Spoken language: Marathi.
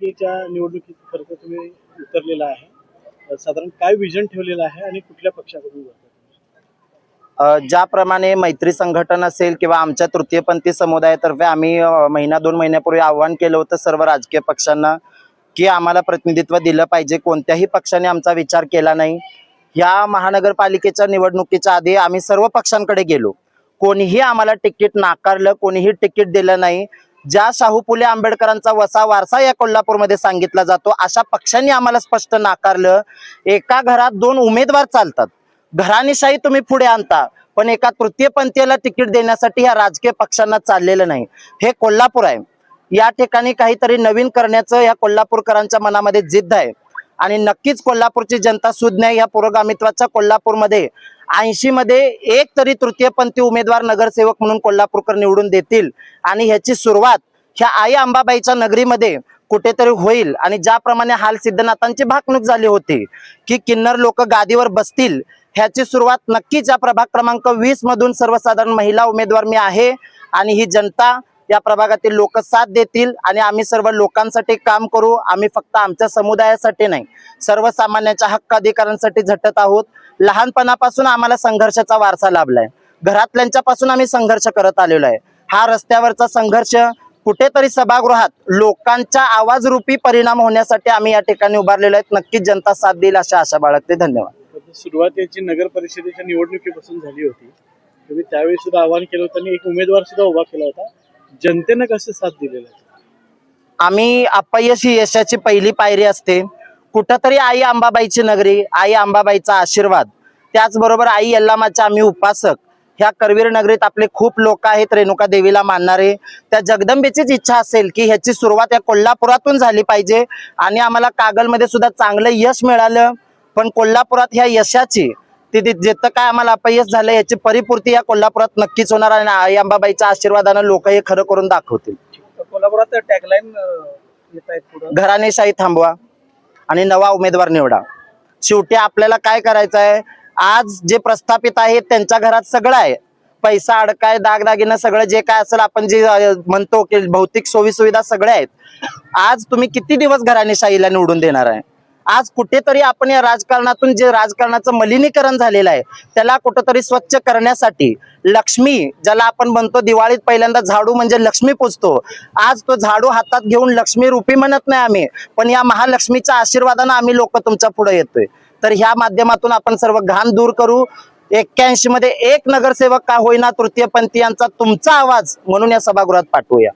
च्या निवडणुकीत खरं तर तुम्ही उतरलेला आहे. साधारण काय विजन ठेवलेलं आहे आणि कुठल्या पक्षाकडून ज्याप्रमाणे मैत्री संघटन असेल किंवा आमच्या तृतीयपंथी समुदायातर्फे आम्ही महिना दोन महिन्यापूर्वी आव्हान केलं होतं सर्व राजकीय पक्षांना की आम्हाला प्रतिनिधित्व दिलं पाहिजे. कोणत्याही पक्षाने आमचा विचार केला नाही. या महानगरपालिकेच्या निवडणुकीच्या आधी आम्ही सर्व पक्षांकडे गेलो. कोणीही आम्हाला तिकीट नाकारलं कोणीही तिकीट दिलं नाही. ज्या शाहू फुले आंबेडकरांचा वसा वारसा या कोल्हापूरमध्ये सांगितला जातो अशा पक्षांनी आम्हाला स्पष्ट नाकारलं एका घरात दोन उमेदवार चालतात. घराणेशाही तुम्ही पुढे आणता पण एका तृतीयपंथीयाला तिकीट देण्यासाठी ह्या राजकीय पक्षांना चाललेलं नाही. हे कोल्हापूर आहे. या ठिकाणी काहीतरी नवीन करण्याचं या कोल्हापूरकरांच्या मनामध्ये जिद्द आहे. आणि नक्कीच कोल्हापूरची जनता सुज्ञ या पुरोगामित्वाच्या कोल्हापूरमध्ये ऐंशी मध्ये एक तरी तृतीयपंथी उमेदवार नगरसेवक म्हणून कोल्हापूरकर निवडून देतील. आणि ह्याची सुरुवात ह्या आई अंबाबाईच्या नगरीमध्ये कुठेतरी होईल. आणि ज्याप्रमाणे हाल सिद्धनाथांची भाकणूक झाली होती की किन्नर लोक गादीवर बसतील ह्याची सुरुवात नक्कीच या प्रभाग क्रमांक वीस मधून सर्वसाधारण महिला उमेदवार मी आहे. आणि ही जनता या प्रभागातील लोक साथ देतील आणि आम्ही सर्व लोकांसाठी काम करू. आम्ही फक्त आमच्या समुदायासाठी नाही सर्वसामान्यांच्या हक्क अधिकारांसाठी झटत आहोत. लहानपणापासून आम्हाला संघर्षाचा वारसा लाभलाय. घरातल्यांच्यापासून आम्ही संघर्ष करत आलेलो आहे. हा रस्त्यावरचा संघर्ष कुठेतरी सभागृहात लोकांच्या आवाजरूपी परिणाम होण्यासाठी आम्ही या ठिकाणी उभारलेलो आहेत. नक्कीच जनता साथ देईल अशा आशा बाळगते. धन्यवाद. सुरुवातीची नगर परिषदेच्या निवडणुकीपासून झाली होती. तुम्ही त्यावेळी सुद्धा आवाहन केलं होतं आणि एक उमेदवार सुद्धा उभा केला होता. जनतेनं कसं साथ दिलेला आम्ही अपयश ही यशाची पहिली पायरी असते. कुठंतरी आई अंबाबाईची नगरी आई अंबाबाईचा आशीर्वाद. त्याचबरोबर आई यल्लामाचे आम्ही उपासक. ह्या करवीर नगरीत आपले खूप लोक आहेत रेणुका देवीला मानणारे. त्या जगदंबेचीच इच्छा असेल की ह्याची सुरुवात या कोल्हापुरातून झाली पाहिजे आणि आम्हाला कागलमध्ये सुद्धा चांगलं यश मिळालं. पण कोल्हापुरात ह्या यशाची तिथे जिथं काय आम्हाला अपयश झालं याची परिपूर्ती या कोल्हापुरात नक्कीच होणार आणि आई अंबाबाईच्या आशीर्वादानं लोक हे खरं करून दाखवतील. कोल्हापुरात टॅगलाईन घराणेशाही थांबवा आणि नवा उमेदवार निवडा. शेवटी आपल्याला काय करायचं आहे? आज जे प्रस्थापित आहेत त्यांच्या घरात सगळं आहे. पैसा अडकाय दागदागिनं सगळं जे काय असेल आपण जे म्हणतो की भौतिक सोयी सुविधा सगळ्या आहेत. आज तुम्ही किती दिवस घराणेशाहीला निवडून देणार आहे? आज कुठेतरी आपण या राजकारणातून जे राजकारणाचं मलिनीकरण झालेलं आहे त्याला कुठंतरी स्वच्छ करण्यासाठी लक्ष्मी ज्याला आपण म्हणतो दिवाळीत पहिल्यांदा झाडू म्हणजे लक्ष्मी पुजतो. आज तो झाडू हातात घेऊन लक्ष्मी रूपी म्हणत नाही आम्ही पण या महालक्ष्मीच्या आशीर्वादानं आम्ही लोक तुमच्यापुढे येतोय. तर ह्या माध्यमातून आपण सर्व घाण दूर करू. एक्क्याऐंशी मध्ये एक नगरसेवक का होईना तृतीयपंथीयांचा तुमचा आवाज म्हणून या सभागृहात पाठवूया.